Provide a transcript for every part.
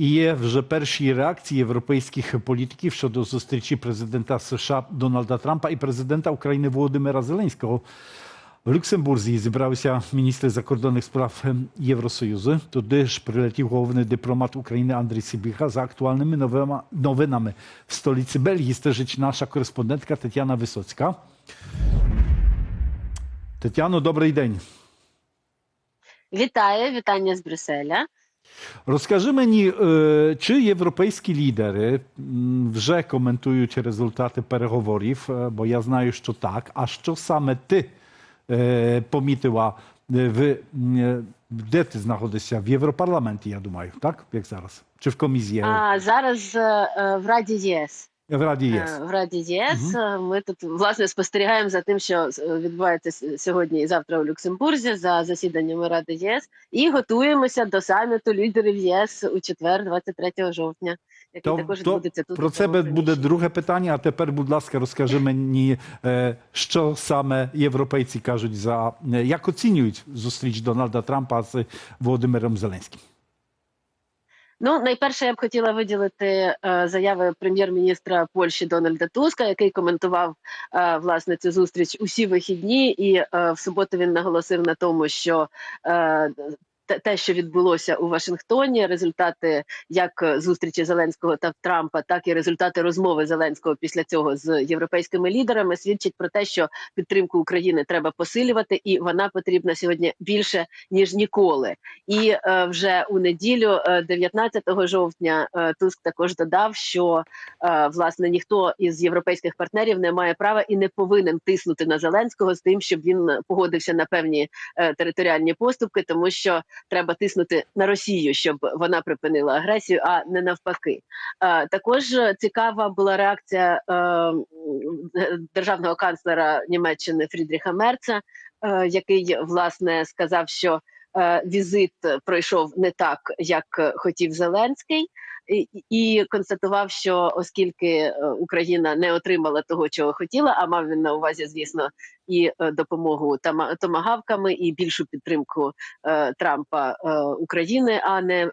І є вже перші реакції європейських політиків щодо зустрічі президента США Дональда Трампа і президента України Володимира Зеленського. В Люксембурзі зібралися міністри закордонних справ Євросоюзу. Туди ж прилетів головний дипломат України Андрій Сибіга за актуальними новими новинами. В столиці Бельгії стежить наша кореспондентка Тетяна Висоцька. Тетяно, добрий день. Вітаю, вітання з Брюсселя. Розкажи мені, е, чи європейські лідери м, вже коментують результати переговорів, Е, бо я знаю, що так. А що саме ти е, помітила е, в м, е, де ти знаходишся? В Європарламенті, я думаю, так? Як зараз? Чи в комісії? А зараз е, е, в Раді ЄС. В Раді Е, ЄС. В Раді ЄС е, ми тут власне спостерігаємо за тим, що е, відбувається сьогодні і завтра у Люксембурзі за засіданнями Ради єС, і готуємося до саміту лідерів ЄС у четвер, 23 жовтня, який То- також то відбудеться тут. Про це буде друге питання. А тепер, будь ласка, розкажи мені, що саме європейці кажуть за як оцінюють зустріч Дональда Трампа з Володимиром Зеленським. Ну, найперше, я б хотіла виділити е, заяви прем'єр-міністра Польщі Дональда Туска, який коментував е, власне цю зустріч усі вихідні, і е, в суботу він наголосив на тому, що те- що відбулося у Вашингтоні, результати як зустрічі Зеленського та Трампа, так і результати розмови Зеленського після цього з європейськими лідерами, свідчать про те, що підтримку України треба посилювати, і вона потрібна сьогодні більше ніж ніколи. І е, вже у неділю, е, 19 жовтня, е, Туск також додав, що е, власне ніхто із європейських партнерів не має права і не повинен тиснути на Зеленського з тим, щоб він погодився на певні е, територіальні поступки, тому що треба тиснути на Росію, щоб вона припинила агресію, а не навпаки. Також цікава була реакція е, державного канцлера Німеччини Фрідріха Мерца, е, який власне сказав, що е, візит пройшов не так, як хотів Зеленський, і, констатував, що оскільки е, Україна не отримала того, чого хотіла, а мав він на увазі, звісно, і е, допомогу томагавками, і більшу підтримку е, Трампа України, а не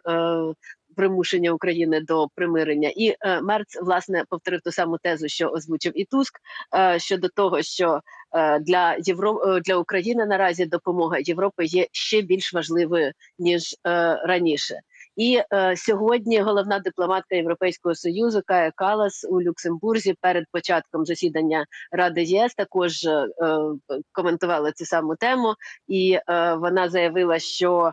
примушення України до примирення. І е, Мерц власне повторив ту саму тезу, що озвучив і Туск е, щодо того, що е, для Євро... для України наразі допомога Європи є ще більш важливою ніж раніше. І е, сьогодні головна дипломатка Європейського союзу Кая Калас у Люксембурзі перед початком засідання Ради ЄС також е, е, коментувала цю саму тему, і е, вона заявила, що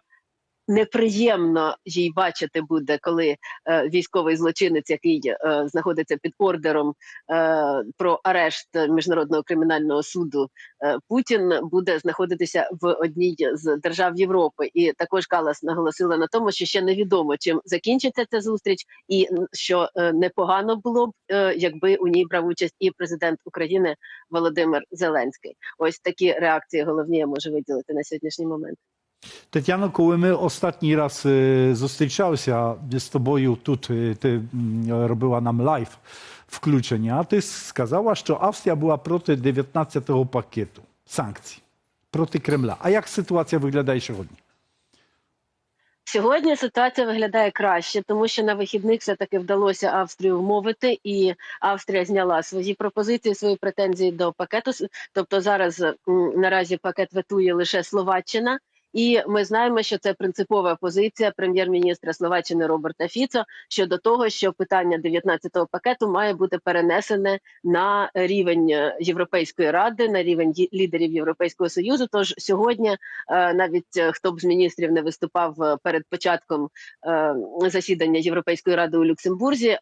неприємно їй бачити буде, коли е, військовий злочинець, який е, знаходиться під ордером е, про арешт міжнародного кримінального суду е, Путін буде знаходитися в одній з держав Європи. І також Калас наголосила на тому, що ще невідомо чим закінчиться ця зустріч, і що е, непогано було б, е, якби у ній брав участь і президент України Володимир Зеленський. Ось такі реакції головні я можу виділити на сьогоднішній момент. Тетяно, коли ми останній раз е, зустрічалися з тобою тут, е, ти робила нам лайв включення, ти сказала, що Австрія була проти 19-го пакету санкцій проти Кремля. А як ситуація виглядає сьогодні? Сьогодні ситуація виглядає краще, тому що на вихідних все таки вдалося Австрію вмовити, і Австрія зняла свої пропозиції, свої претензії до пакету. Тобто зараз наразі пакет ветує лише Словаччина. І ми знаємо, що це принципова позиція прем'єр-міністра Словаччини Роберта Фіцо щодо того, що питання 19-го пакету має бути перенесене на рівень е, Європейської ради, на рівень лідерів Європейського союзу. Тож сьогодні е, навіть е, хто б з міністрів не виступав перед початком засідання Європейської ради у Люксембурзі.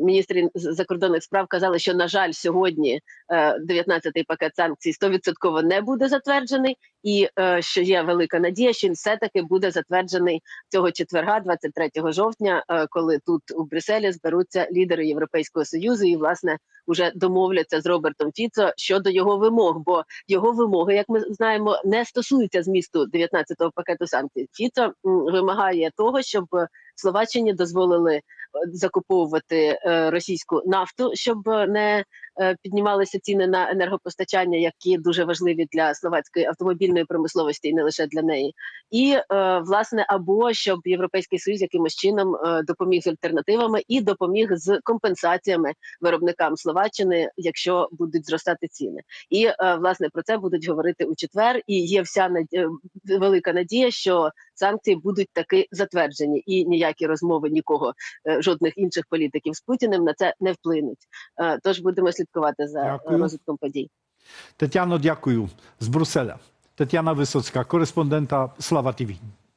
Міністри закордонних справ казали, що на жаль, сьогодні 19-й пакет санкцій 100% не буде затверджений, і е, що є велика надія, що він все таки буде затверджений цього четверга, 23 жовтня, е, коли тут у Брюсселі зберуться лідери Європейського союзу і власне уже домовляться з Робертом Фіцо щодо його вимог. Бо його вимоги, як ми знаємо, не стосуються змісту 19-го пакету санкцій. Фіцо вимагає того, щоб Словаччині дозволили е, закуповувати е, російську нафту, щоб не е, піднімалися ціни на енергопостачання, які дуже важливі для словацької автомобільної промисловості, і не лише для неї. І е, власне, або щоб європейський союз якимось чином допоміг з альтернативами і допоміг з компенсаціями виробникам Словаччини, якщо будуть зростати ціни. І власне про це будуть говорити у четвер. І є вся наді- е, велика надія, що санкції будуть таки затверджені, і ніякі розмови нікого, жодних інших політиків з Путіним на це не вплинуть. Е, Тож будемо слідкувати за е, Дякую. розвитком подій. Тетяно, дякую з Брюсселя. Тетяна Висоцька, кореспондента Слава ТІВІ.